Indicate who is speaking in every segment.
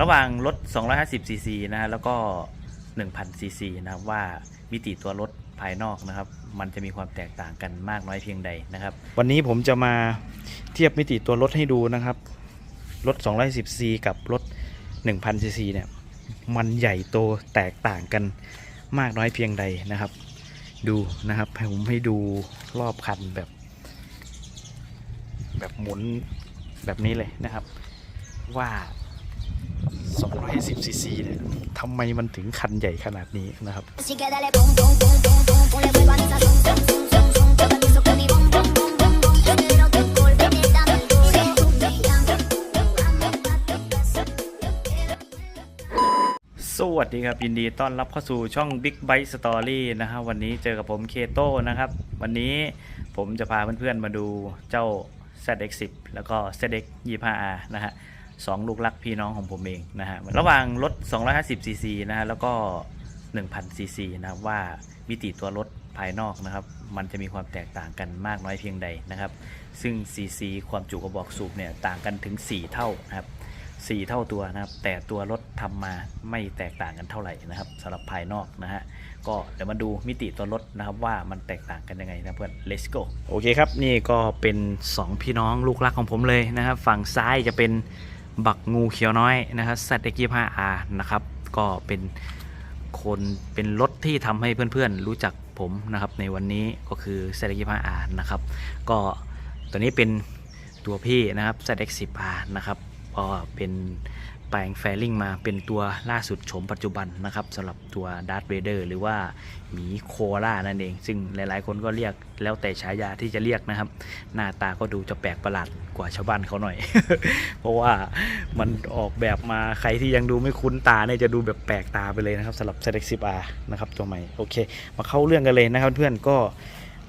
Speaker 1: ระหว่างรถ 250 ซีซีนะฮะแล้วก็ 1,000 ซีซีนะครับว่ามิติตัวรถภายนอกนะครับ มันจะมีความแตกต่างกันมากน้อยเพียงใดนะครับ วันนี้ผมจะมาเทียบมิติตัวรถให้ดูนะครับ รถ 210 ซีกับรถ 1,000 ซีซีเนี่ย มันใหญ่โตแตกต่างกันมากน้อยเพียงใดนะครับ ดูนะครับผมให้ดูรอบคันแบบ แบบหมุนแบบนี้เลยนะครับ ว่า 250cc เนี่ยทำไมมันถึงคันใหญ่ขนาดนี้นะครับสวัสดีครับ ยินดีต้อนรับเข้าสู่ช่อง Big Bike Story นะฮะวันนี้เจอกับผมเคโต้นะครับ วันนี้ผมจะพาเพื่อนๆมาดูเจ้า ZX10 แล้วก็ ZX25R นะฮะ สองลูกรักพี่น้องของผมเองนะฮะระหว่างรถ 250 cc นะฮะแล้วก็ 1,000 cc นะครับว่ามิติตัวรถภายนอกนะครับ มันจะมีความแตกต่างกันมากน้อยเพียงใดนะครับ ซึ่ง cc ความจุกระบอกสูบเนี่ยต่างกันถึง 4 เท่านะครับสี่เท่าตัวนะครับ แต่ตัวรถทำมาไม่แตกต่างกันเท่าไหร่นะครับสำหรับภายนอกนะฮะก็เดี๋ยวมาดูมิติตัวรถนะครับว่ามันแตกต่างกันยังไงนะเพื่อน let's go โอเคครับ นี่ก็เป็น 2 พี่น้องลูกรักของผมเลยนะครับ ฝั่งซ้ายจะเป็น บักงูเขียวน้อยนะครับ ZX25R นะครับ ก็เป็นคนเป็นรถที่ทำให้เพื่อนๆ รู้จักผมนะครับ ในวันนี้ก็คือ ZX25R นะครับ ก็ตัวนี้เป็นตัวพี่นะครับ ZX10R นะครับ ก็เป็น แปลงแฟลิงมาเป็นตัวล่าสุดโฉมปัจจุบันนะครับสำหรับตัวดาร์ v เ a เดอร์หรือว่าหมีโคล่านั่นเอง ซึ่งหลายๆ คนก็เรียกแล้วแต่ฉายาที่จะเรียกนะครับ หน้าตาก็ดูจะแปลกประหลาดกว่าชาวบ้านเขาหน่อย เพราะว่ามันออกแบบมาใครที่ยังดูไม่คุ้นตาเนี่ยจะดูแบบแปลกตาไปเลยนะครับสำหรับ z ซ x 10 r นะครับตัวใหม่โอเค มาเข้าเรื่องกันเลยนะครับเพื่อนก็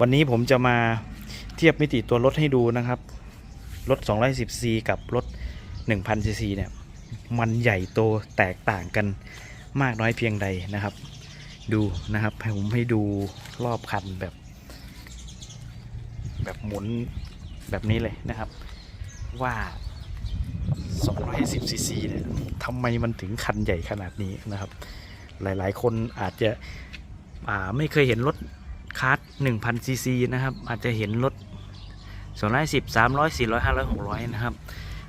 Speaker 1: วันนี้ผมจะมาเทียบมิติตัวรถให้ดูนะครับรถ 210C กับรถ1,000ซีซีเนี่ย มันใหญ่โตแตกต่างกันมากน้อยเพียงใดนะครับ ดูนะครับให้ผมให้ดูรอบคันแบบ แบบหมุนแบบนี้เลยนะครับ ว่า210ซีซีเนี่ยทำไมมันถึงคันใหญ่ขนาดนี้นะครับ หลายๆ คนอาจจะไม่เคยเห็นรถคาร์ด1,000ซีซีนะครับ อาจจะเห็นรถ210 300 400 500 600 นะครับ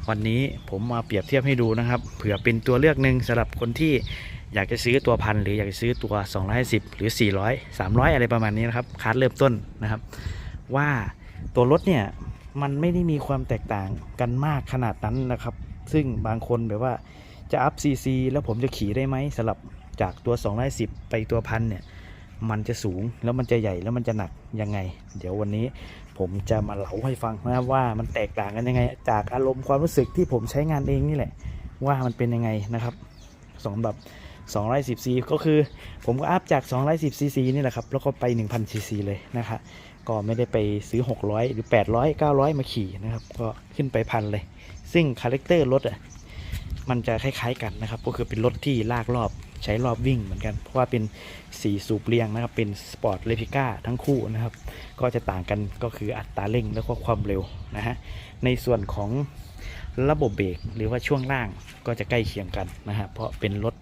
Speaker 1: วันนี้ผมมาเปรียบเทียบให้ดูนะครับ เผื่อเป็นตัวเลือกหนึ่งสำหรับคนที่อยากจะซื้อตัวพันหรืออยากจะซื้อตัว 250 หรือ 400 300 อะไรประมาณนี้นะครับคาร์ดเริ่มต้นนะครับ ว่าตัวรถเนี่ยมันไม่ได้มีความแตกต่างกันมากขนาดนั้นนะครับ ซึ่งบางคนแบบว่าจะอัพ CC แล้วผมจะขี่ได้ไหมสำหรับจากตัว 210 ไปตัวพันเนี่ย มันจะสูงแล้วมันจะใหญ่แล้วมันจะหนักยังไง เดี๋ยววันนี้ ผมจะมาเล่าให้ฟังนะครับว่ามันแตกต่างกันยังไง จากอารมณ์ความรู้สึกที่ผมใช้งานเองนี่แหละ ว่ามันเป็นยังไงนะครับสำหรับ210 c ก็คือผมก็อัพจาก210 cc นี่แหละครับ แล้วก็ไป1,000 cc เลยนะครับก็ไม่ได้ไปซื้อ 600 หรือ 800 900 มาขี่นะครับ ก็ขึ้นไปพันเลย ซึ่งคาแรคเตอร์รถอะ มันจะคล้ายๆกันนะครับ ก็คือเป็นรถที่ลากรอบ ใช้รอบวิ่งเหมือนกัน เพราะว่าเป็นสีสูบเรียงนะครับ เป็นสปอร์ตเลพิก้าทั้งคู่นะครับ ก็จะต่างกันก็คืออัตราเร่งแล้วก็ความเร็วนะฮะ ในส่วนของระบบเบรกหรือว่าช่วงล่างก็จะใกล้เคียงกันนะฮะ เพราะเป็นรถ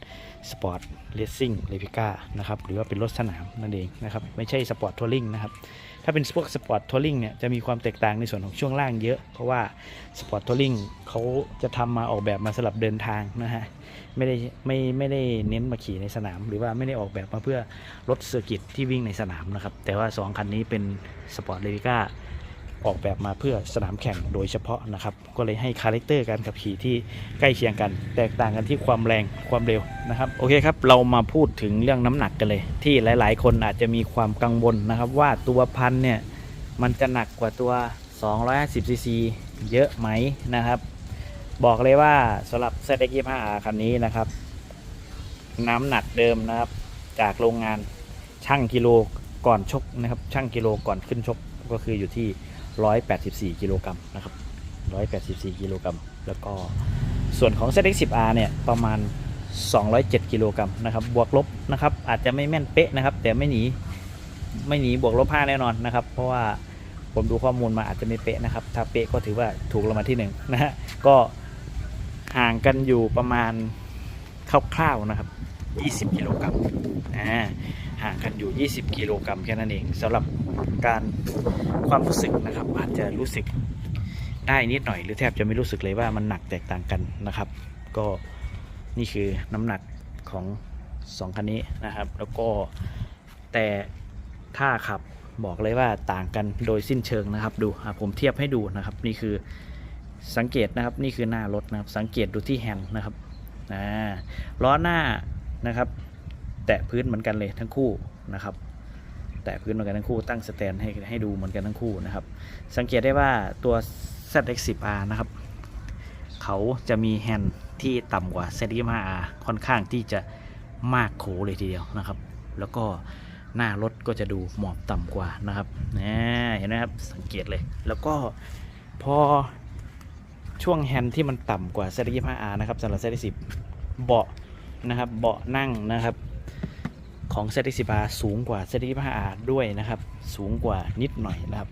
Speaker 1: สปอร์ตเลสซิ่งเลพิก้านะครับ หรือว่าเป็นรถสนามนั่นเองนะครับ ไม่ใช่สปอร์ตทัวริงนะครับาเป็นพวกสปอร์ตทัวริงเนี่ยจะมีความแตกต่างในส่วนของช่วงล่างเยอะ เพราะว่าสปอร์ตทัวริงเขาจะทำมาออกแบบมาสำหรับเดินทางนะฮะไม่ได้ไม่ไม่ได้เน้นมาขี่ในสนาม หรือว่าไม่ได้ออกแบบมาเพื่อรถเซอร์กิตที่วิ่งในสนามนะครับแต่ว่า 2 คันนี้เป็นสปอร์ตเลวิก้า ออกแบบมาเพื่อสนามแข่งโดยเฉพาะนะครับ ก็เลยให้คาแรคเตอร์การขับขี่ที่ใกล้เคียงกัน แตกต่างกันที่ความแรงความเร็วนะครับโอเคครับเรามาพูดถึงเรื่องน้ำหนักกันเลย ที่หลาย ๆ คนอาจจะมีความกังวลนะครับว่าตัวพันเนี่ยมันจะหนักกว่าตัว 250ซีซีเยอะไหมนะครับบอกเลยว่าสำหรับ ZX25R คันนี้นะครับ น้ำหนักเดิมนะครับ จากโรงงานช่างกิโลก่อนชกนะครับ ช่างกิโลก่อนขึ้นชกก็คืออยู่ที่ 184 กิโลกรัมนะครับ 184 กิโลกรัม แล้วก็ส่วนของ ZX10R เนี่ย ประมาณ 207 กิโลกรัมนะครับ บวกลบนะครับ อาจจะไม่แม่นเป๊ะนะครับ แต่ไม่หนี ไม่หนีบวกลบ5แน่นอนนะครับ เพราะว่าผมดูข้อมูลมาอาจจะไม่เป๊ะนะครับ ถ้าเป๊ะก็ถือว่าถูกรางวัลที่หนึ่งนะฮะ ก็ห่างกันอยู่ประมาณคร่าวๆนะครับ 20 กิโลกรัมอ่า ห่างกันอยู่ 20 กิโลกรัมแค่นั้นเองสำหรับการความรู้สึกนะครับ อาจจะรู้สึกได้นิดหน่อยหรือแทบจะไม่รู้สึกเลยว่ามันหนักแตกต่างกันนะครับ ก็นี่คือน้ำหนักของ2คันนี้นะครับ แล้วก็แต่ถ้าขับบอกเลยว่าต่างกันโดยสิ้นเชิงนะครับ ดูผมเทียบให้ดูนะครับ นี่คือสังเกตนะครับนี่คือหน้ารถนะครับ สังเกตดูที่แฮนด์นะครับอ่าล้อหน้านะครับ แตะพื้นเหมือนกันเลยทั้งคู่นะครับ แตะพื้นเหมือนกันทั้งคู่ตั้งสแตนให้ให้ดูเหมือนกันทั้งคู่นะครับ สังเกตได้ว่าตัว ZX10R นะครับ เขาจะมีแฮนด์ที่ต่ำกว่า Z25R ค่อนข้างที่จะมากโขเลยทีเดียวนะครับ แล้วก็หน้ารถก็จะดูหมอบต่ำกว่านะครับนะเห็นไหมครับสังเกตเลย แล้วก็พอช่วงแฮนด์ที่มันต่ำกว่า Z25R นะครับสำหรับ Z10 เบาะนะครับเบาะนั่งนะครับ ของ Z10R สูงกว่า Z25R ด้วยนะครับ สูงกว่านิดหน่อยนะครับ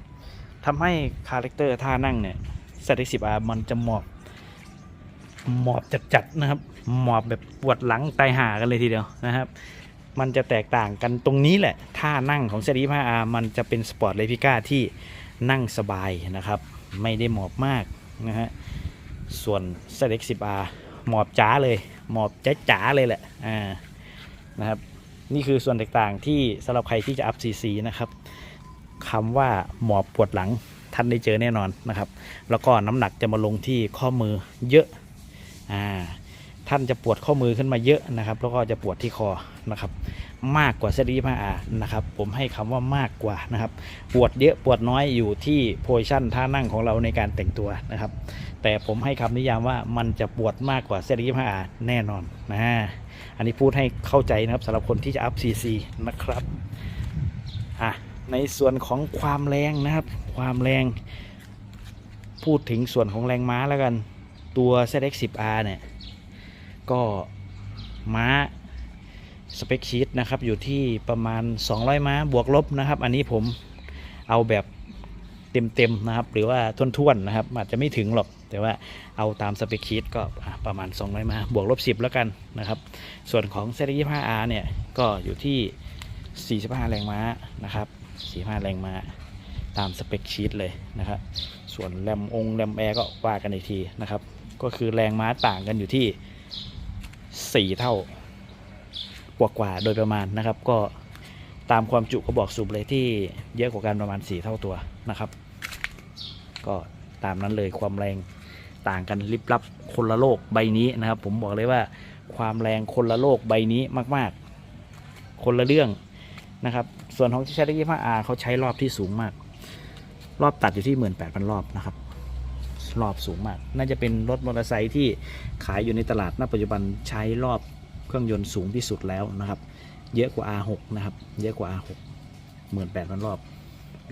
Speaker 1: ทำให้คาแรคเตอร์ท่านั่งเนี่ย Z10R มันจะหมอบหมอบจัดๆนะครับ หมอบแบบปวดหลังตายหากันเลยทีเดียวนะครับ มันจะแตกต่างกันตรงนี้แหละ ท่านั่งของ Z25R มันจะเป็นสปอร์ตเลพิก้าที่นั่งสบายนะครับ ไม่ได้หมอบมากนะฮะส่วน ZX10R หมอบจ๋าเลย หมอบจ๋าๆเลยแหละอ่านะครับ นี่คือส่วนแตกต่างที่สำหรับใครที่จะอัพซีซีนะครับคำว่าหมอบปวดหลังท่านได้เจอแน่นอนนะครับ แล้วก็น้ำหนักจะมาลงที่ข้อมือเยอะอ่า ท่านจะปวดข้อมือขึ้นมาเยอะนะครับ แล้วก็จะปวดที่คอนะครับ มากกว่าเซรีมาอานะครับ ผมให้คำว่ามากกว่านะครับ ปวดเยอะปวดน้อยอยู่ที่โพซิชั่นท่านั่งของเราในการแต่งตัวนะครับ แต่ผมให้คำนิยามว่ามันจะปวดมากกว่าเซรีมาอาแน่นอนนะอันนี้พูดให้เข้าใจนะครับสำหรับคนที่จะอัพ CC นะครับอะในส่วนของความแรงนะครับ ความแรง พูดถึงส่วนของแรงม้าแล้วกันตัว ZX10R เนี่ย ก็ม้าสเปคชีตนะครับอยู่ที่ประมาณ 200 ม้าบวกลบนะครับ อันนี้ผมเอาแบบเต็มๆนะครับ หรือว่าท่วนๆนะครับ อาจจะไม่ถึงหรอก แต่ว่าเอาตามสเปคชีตก็ประมาณ 200 ม้าบวกลบ 10 แล้วกันนะครับ ส่วนของ Z25R เนี่ย ก็อยู่ที่ 45 แรงม้านะครับ 45 แรงม้าตามสเปคชีตเลยนะครับ ส่วนแรมองแรมแอร์ก็ว่ากันอีกทีนะครับ ก็คือแรงม้าต่างกันอยู่ที่ 4เท่ากว่ากว่าๆโดยประมาณนะครับ ก็ตามความจุกระบอกสูบเลยที่เยอะกว่ากันประมาณ4เท่าตัวนะครับ ก็ตามนั้นเลยความแรงต่างกันลิบลับคนละโลกใบนี้นะครับ ผมบอกเลยว่าความแรงคนละโลกใบนี้มากๆ คนละเรื่องนะครับ ส่วนของที่ใช้ได้ยี่ห้าอาเขาใช้รอบที่สูงมาก รอบตัดอยู่ที่ 18,000 รอบนะครับ รอบสูงมาก น่าจะเป็นรถมอเตอร์ไซค์ที่ขายอยู่ในตลาดณปัจจุบันใช้รอบเครื่องยนต์สูงที่สุดแล้วนะครับ เยอะกว่า R6 นะครับ เยอะกว่า R6 18,000รอบ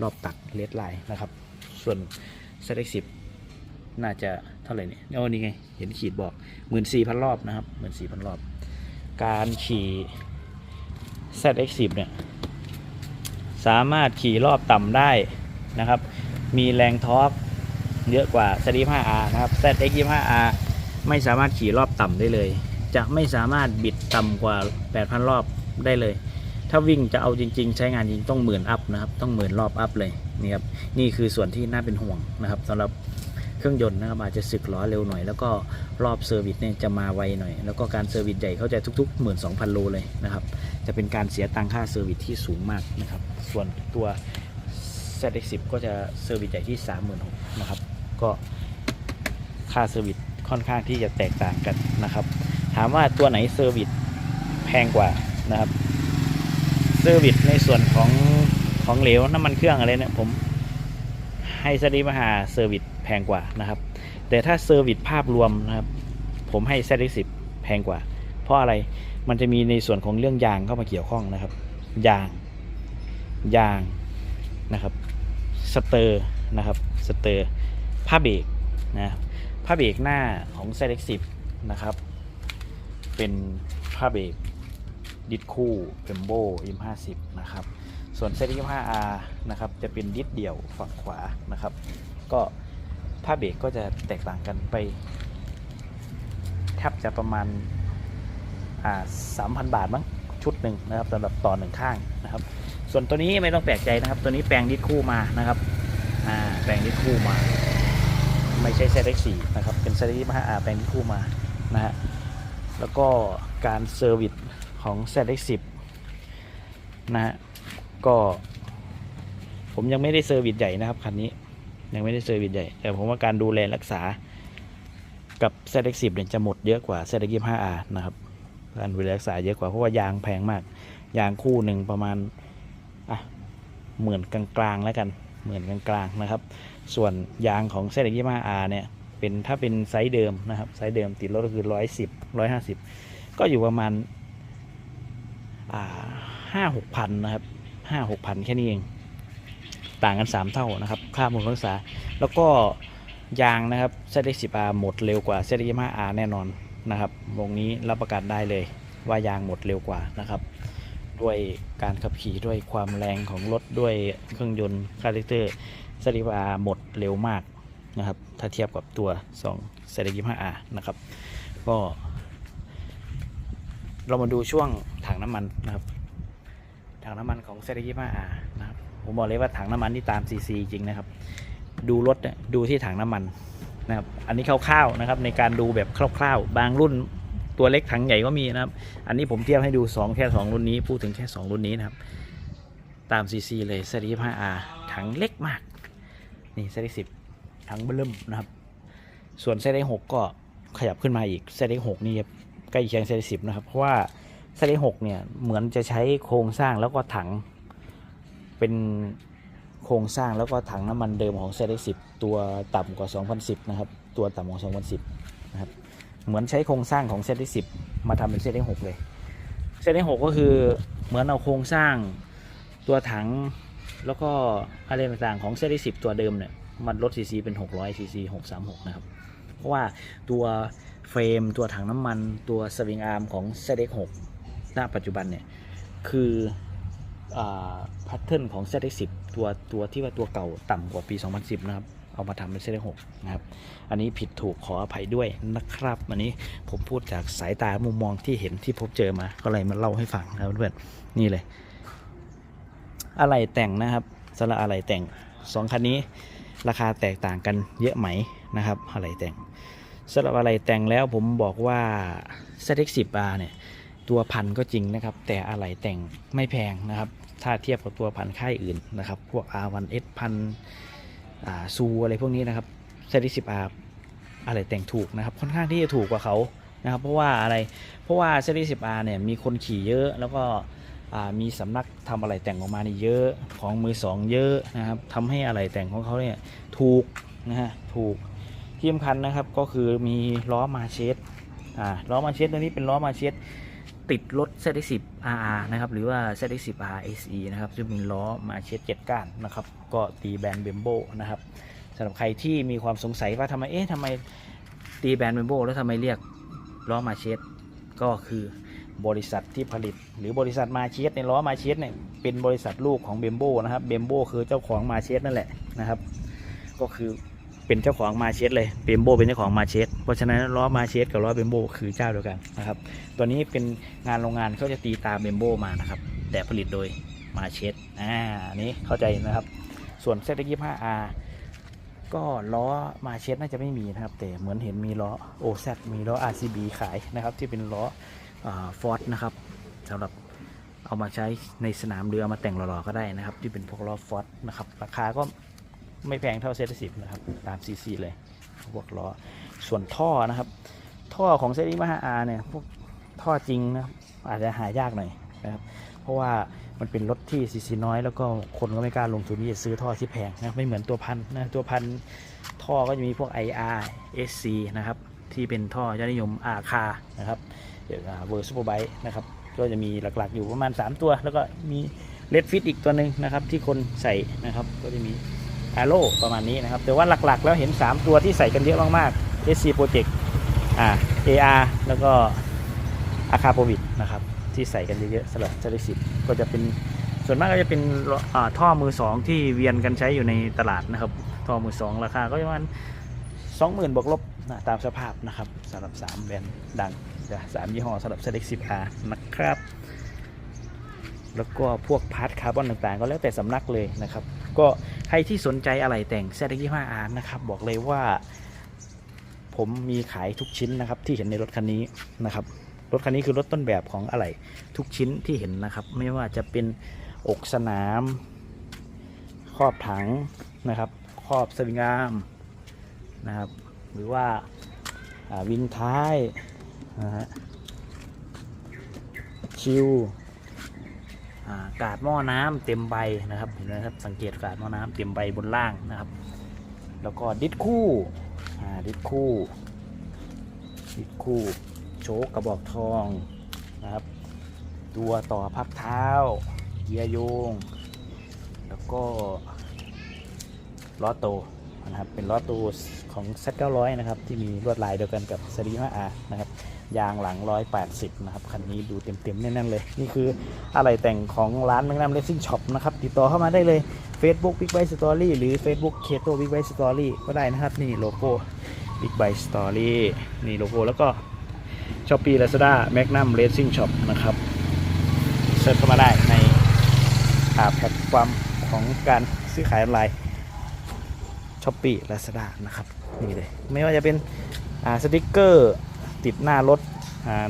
Speaker 1: รอบตัดเลดไลน์นะครับ ส่วน ZX10 น่าจะเท่าไหร่เนี่ยโอ้นี่ไง เห็นขีดบอก 14,000 รอบนะครับ 14,000 รอบ การขี่ ZX10 เนี่ย สามารถขี่รอบต่ำได้นะครับ มีแรงทอร์ก เยอะกว่า Z25R นะครับ ZX25R ไม่สามารถขี่รอบต่ำได้เลย จะไม่สามารถบิดต่ำกว่า 8,000 รอบได้เลย ถ้าวิ่งจะเอาจริง ๆ ใช้งานจริงต้องหมื่นอัพนะครับ ต้องหมื่นรอบอัพเลยนี่ครับนี่คือส่วนที่น่าเป็นห่วงนะครับสำหรับเครื่องยนต์นะครับอาจจะสึกล้อเร็วหน่อย แล้วก็รอบเซอร์วิสเนี่ยจะมาไวหน่อย แล้วก็การเซอร์วิสใหญ่เขาจะทุก ๆ 12,000 โลเลยนะครับ จะเป็นการเสียตังค่าเซอร์วิสที่สูงมากนะครับ ส่วนตัว ZX10 ก็จะเซอร์วิสใหญ่ที่ 36,000นะครับ ก็ค่าเซอร์วิสค่อนข้างที่จะแตกต่างกันนะครับ ถามว่าตัวไหนเซอร์วิสแพงกว่านะครับเซอร์วิสในส่วนของของเหลวน้ำมันเครื่องอะไรเนี่ยผมให้สตีมหาเซอร์วิสแพงกว่านะครับ แต่ถ้าเซอร์วิสภาพรวมนะครับผมให้ ZX10 แพงกว่า เพราะอะไรมันจะมีในส่วนของเรื่องยางเข้ามาเกี่ยวข้องนะครับ ยาง ยางนะครับสเตอร์นะครับสเตอร์ ผ้าเบรกนะผ้าเบรกหน้าของ ZX10 นะครับ เป็นผ้าเบรกดิสคู่เ e มโบ M50 นะครับ ส่วน ZX25R นะครับ จะเป็นดิสเดี่ยวฝั่งขวานะครับ ก็ผ้าเบรกก็จะแตกต่างกันไปแทบจะประมาณสามพันบาทมั้งชุดหนึ่งนะครับสำหรับต่อหนึ่งข้างนะครับ ส่วนตัวนี้ไม่ต้องแปลกใจนะครับ ตัวนี้แปลงดิสคู่มานะครับแปลงดิสคู่มา ไม่ใช่เซตเล็กสี่นะครับ เป็นเซตเล็กห้าอาแปลงดิสคู่มานะฮะแล้วก็การเซอร์วิสของเซตเล็กสิบนะฮะก็ผมยังไม่ได้เซอร์วิสใหญ่นะครับคันนี้ยังไม่ได้เซอร์วิสใหญ่ แต่ผมว่าการดูแลรักษากับ ZX10 เนี่ยจะหมดเยอะกว่า ZX25R นะครับการดูแลรักษาเยอะกว่าเพราะว่ายางแพงมาก ยางคู่หนึ่งประมาณอะหมื่นกลางๆแล้วกันหมื่นกลางๆนะครับ ส่วนยางของ ZX25R เนี่ยเป็นถ้าเป็นไซส์เดิมนะครับไซส์เดิมติดรถก็คือ110 150ก็อยู่ประมาณห้าหกพันนะครับห้าหกพันแค่นี้เอง ต่างกัน 3 เท่านะครับ ค่าบำรุงรักษา แล้วก็ยางนะครับ ZX10R หมดเร็วกว่า ZX25R แน่นอนนะครับวงนี้รับประกันได้เลยว่ายางหมดเร็วกว่านะครับ ด้วยการขับขี่ด้วยความแรงของรถด้วยเครื่องยนต์คาแรคเตอร์ ZX10R หมดเร็วมากนะครับ ถ้าเทียบกับตัว2 ZX25R นะครับ ก็ เรามาดูช่วงถังน้ำมันนะครับ ถังน้ำมันของ ZX25R นะครับผมบอกเลยว่าถังน้ำมันที่ตาม CC จริงนะครับ ดูรถนะดูที่ถังน้ำมันนะครับ อันนี้คร่าวๆนะครับ ในการดูแบบคร่าวๆ บางรุ่นตัวเล็กถังใหญ่ก็มีนะครับ อันนี้ผมเทียบให้ดู 2 แค่ 2 รุ่นนี้ พูดถึงแค่ 2 รุ่นนี้นะครับ ตาม CC เลย ZX5R ถังเล็กมาก นี่ ZX10 ถังเบิ่มนะครับ ส่วน ZX6 ก็ขยับขึ้นมาอีก ZX6 นี่ใกล้เคียง ZX10 นะครับ เพราะว่า ZX6 เนี่ยเหมือนจะใช้โครงสร้างแล้วก็ถัง เป็นโครงสร้างแล้วก็ถังน้ำมันเดิมของ z 10ตัวต่ำกว่า 2010 นะครับ ตัวต่ำกว่า2010 นะครับ เหมือนใช้โครงสร้างของ z 10มาทำเป็น z 6เลย z 6ก็คือเหมือนเอาโครงสร้างตัวถัง แล้วก็อะไรต่างๆของ z 10ตัวเดิมเนี่ยมันลด cc เป็น 600 cc 636 นะครับ เพราะว่าตัวเฟรมตัวถังน้ำมันตัวสวิงอาร์มของเซ z 6ณปัจจุบันเนี่ย คือแพทเทิร์นของ ZX10 ตัวตัวที่ว่าตัวเก่าต่ำกว่าปี 2010 นะครับ เอามาทำเป็น ZX6 นะครับ อันนี้ผิดถูกขออภัยด้วยนะครับ อันนี้ผมพูดจากสายตามุมมองที่เห็นที่พบเจอมา ก็เลยมาเล่าให้ฟังนะเพื่อนๆนี่เลย อะไรแต่งนะครับสำหรับอะไรแต่งสองคันนี้ราคาแตกต่างกันเยอะไหมนะครับอะไรแต่งสำหรับอะไรแต่งแล้วผมบอกว่า ZX10R เนี่ยตัวพันก็จริงนะครับ แต่อะไหล่แต่งไม่แพงนะครับ ถ้าเทียบกับตัวพันค่ายอื่นนะครับ พวก R1S พันอ่าซูอะไรพวกนี้นะครับเซตสิบอาอะไหล่แต่งถูกนะครับ ค่อนข้างที่จะถูกกว่าเขานะครับ เพราะว่าอะไรเพราะว่าเซตสิบอาเนี่ยมีคนขี่เยอะแล้วก็ มีสำนักทำอะไรแต่งออกมานี่เยอะของมือสองเยอะนะครับทำให้อะไรแต่งของเขาเนี่ยถูกนะฮะถูกที่สำคัญนะครับก็คือมีล้อมาเชสอ่าล้อมาเชสตัวนี้เป็นล้อมาเชสติดรถ ZX10 RR นะครับหรือว่า ZX10 RSE นะครับซึ่งเป็นล้อมาเช็ดเจ็ดก้านนะครับก็ตีแบรนด์เบมโบนะครับสำหรับใครที่มีความสงสัยว่าทำไมเอ๊ะทำไมตีแบรนด์เบมโบแล้วทำไมเรียกล้อมาเช็ดก็คือ บริษัทที่ผลิต หรือบริษัทมาเชสในล้อมาเชสเนี่ยเป็นบริษัทลูกของเบมโบนะครับเบมโบคือเจ้าของมาเชสนั่นแหละนะครับ ก็คือเป็นเจ้าของมาเชสเลยเบมโบเป็นเจ้าของมาเชสเพราะฉะนั้นล้อมาเชสกับล้อเบมโบคือเจ้าเดียวกันนะครับตัวนี้เป็นงานโรงงานเขาจะตีตามเบมโบมานะครับแต่ผลิตโดยมาเชสอ่านี้เข้าใจนะครับ ส่วนเซตยี่ห้าอาก็ล้อมาเชสน่าจะไม่มีนะครับ แต่เหมือนเห็นมีล้อ OZ มีล้อ RCB ขายนะครับที่เป็นล้อ ฟอร์ดนะครับสำหรับเอามาใช้ในสนามเรืออามาแต่งหล่อๆก็ได้นะครับ ที่เป็นพวกล้อฟอร์ดนะครับราคาก็ไม่แพงเท่าเซตสิบนะครับตามซีซีเลยพวกล้อส่วนท่อนะครับ ท่อของเซตยี่ห้าอาเนี่ยพวกท่อจริงนะครับอาจจะหายากหน่อยนะครับเพราะว่ามันเป็นรถที่ซีซีน้อย แล้วก็คนก็ไม่กล้าลงทุนที่จะซื้อท่อที่แพงนะไม่เหมือนตัวพันนะตัวพันท่อก็จะมีพวก IR SC นะครับที่เป็นท่อยอดนิยมอาคานะครับ เวเวอร์ซูเปอร์ไบนะครับก็จะมีหลักๆอยู่ประมาณ 3 ตัว แล้วก็มีเลดฟิตอีกตัวหนึ่งนะครับที่คนใส่นะครับก็จะมีอาโ o ประมาณนี้นะครับแต่ว่าหลักๆ แล้วเห็น 3 ตัวที่ใส่กันเยอะมากๆ SC Project อ่า AR แล้วก็อาคาโปวิดนะครับที่ใส่กันเยอะๆสำหรับเจริสิบก็จะเป็นส่วนมากก็จะเป็นท่อมือสองที่เวียนกันใช้อยู่ในตลาดนะครับท่อมือสองราคาก็ประมาณสองหมื่นบวกลบนะตามสภาพนะครับสำหรับ 3 แบรนด์ดัง จะสามยี่ห้อสำหรับ ZX 10R นะครับ แล้วก็พวกพาร์ทคาร์บอนต่างๆ ก็แล้วแต่สำนักเลยนะครับ ก็ใครที่สนใจอะไรแต่ง ZX 25R นะครับ บอกเลยว่า ผมมีขายทุกชิ้นนะครับ ที่เห็นในรถคันนี้นะครับ รถคันนี้คือรถต้นแบบของอะไรทุกชิ้นที่เห็นนะครับ ไม่ว่าจะเป็นอกสนาม ครอบถังนะครับ ครอบสวิงอาร์มนะครับ หรือว่าอ่าวินท้าย นะฮะชิวกาดหม้อน้ำเต็มใบนะครับเห็นไหมครับสังเกตกาดหม้อน้ำเต็มใบบนล่างนะครับ แล้วก็ดิสคู่ดิสคู่ดิสคู่โชกกระบอกทองนะครับ ตัวต่อพับเท้า เกียร์โยง แล้วก็ล้อโต นะครับเป็นล้อโตของ Z900 นะครับที่มีลวดลายเดียวกันกับ s รี 5R นะครับยางหลัง 180 นะครับ คันนี้ดูเต็มๆแน่นๆเลย นี่คืออะไรแต่งของร้านแมกนัมเลสซิ่งช็อปนะครับ ติดต่อเข้ามาได้เลย Facebook Big Bike Story หรือ Facebook Keto Big Bike Story ก็ได้นะครับ นี่โลโก้ Big Bike Story นี่โลโก้แล้วก็ Shopee Lazada Magnum Racing Shop นะครับเซิร์ชเข้ามาได้ในอาแพลตฟอร์มของการซื้อขายออนไลน์ ช้อปปี้ลาซาด้านะครับนี่เลยไม่ว่าจะเป็นสติกเกอร์ติดหน้ารถ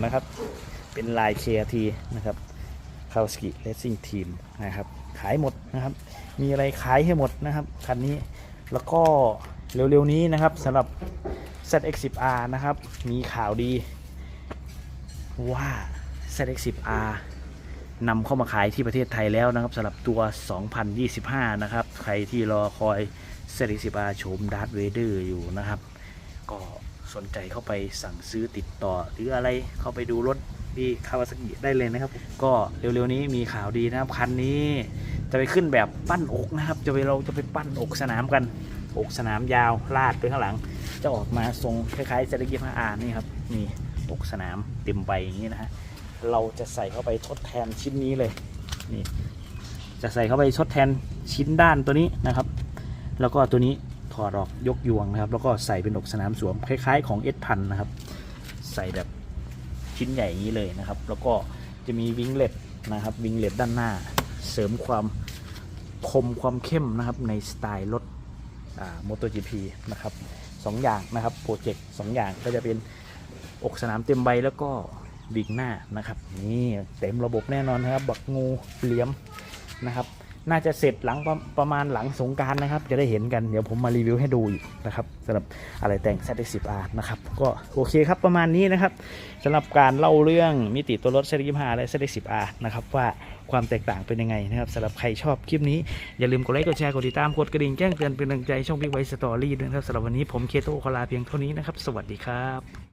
Speaker 1: นะครับ เป็นลาย KRT นะครับคาวสกิเลสซิ่งทีมนะครับขายหมดนะครับ มีอะไรขายให้หมดนะครับคันนี้แล้วก็เร็วๆนี้นะครับสำหรับ ZX10R นะครับ มีข่าวดีว่า ZX10R นำเข้ามาขายที่ประเทศไทยแล้วนะครับสำหรับตัว 2025 นะครับ ใครที่รอคอย เซริสิบอาโฉมดาร์ธเวเดอร์อยู่นะครับ ก็สนใจเข้าไปสั่งซื้อติดต่อ หรืออะไรเข้าไปดูรถที่คาวาซากิได้เลยนะครับ ก็เร็วๆนี้มีข่าวดีนะครับคันนี้จะไปขึ้นแบบปั้นอกนะครับ จะไปเราจะไปปั้นอกสนามกัน อกสนามยาวลาดไปข้างหลัง จะออกมาทรงคล้ายๆเซริกิมาอานี่ครับนี่อกสนามเต็มใบอย่างนี้นะฮะเราจะใส่เข้าไปทดแทนชิ้นนี้เลยนี่จะใส่เข้าไปทดแทนชิ้นด้านตัวนี้นะครับ แล้วก็ตัวนี้ถอดออกยกยวงนะครับ แล้วก็ใส่เป็นอกสนามสวมคล้ายๆ ของเอสพันนะครับ ใส่แบบชิ้นใหญ่อย่างนี้เลยนะครับ แล้วก็จะมีวิงเล็ตนะครับ วิงเล็ตด้านหน้า เสริมความคมความเข้มนะครับในสไตล์รถมอเตอร์จีพีนะครับสองอย่างนะครับโปรเจกต์สองอย่างก็จะเป็นอกสนามเต็มใบแล้วก็บิ๊กหน้านะครับ นี่เต็มระบบแน่นอนนะครับ บักงูเหลี่ยมนะครับ น่าจะเสร็จหลังประประมาณหลังสงการนะครับ จะได้เห็นกันเดี๋ยวผมมารีวิวให้ดูอีกนะครับสำหรับอะไรแต่ง z 10 r นะครับ ก็โอเคครับประมาณนี้นะครับสำหรับการเล่าเรื่องมิติตัวรถ z 25 และ z 10 r นะครับว่าความแตกต่างเป็นยังไงนะครับสำหรับใครชอบคลิปนี้ อย่าลืมกดไลค์กดแชร์กดติดตามกดกระดิ่งแจ้งเตือนเป็นกำลังใจช่อง Big White Story ด้วยนะครับสำหรับวันนี้ผมเคโตขอลาเพียงเท่านี้นะครับ สวัสดีครับ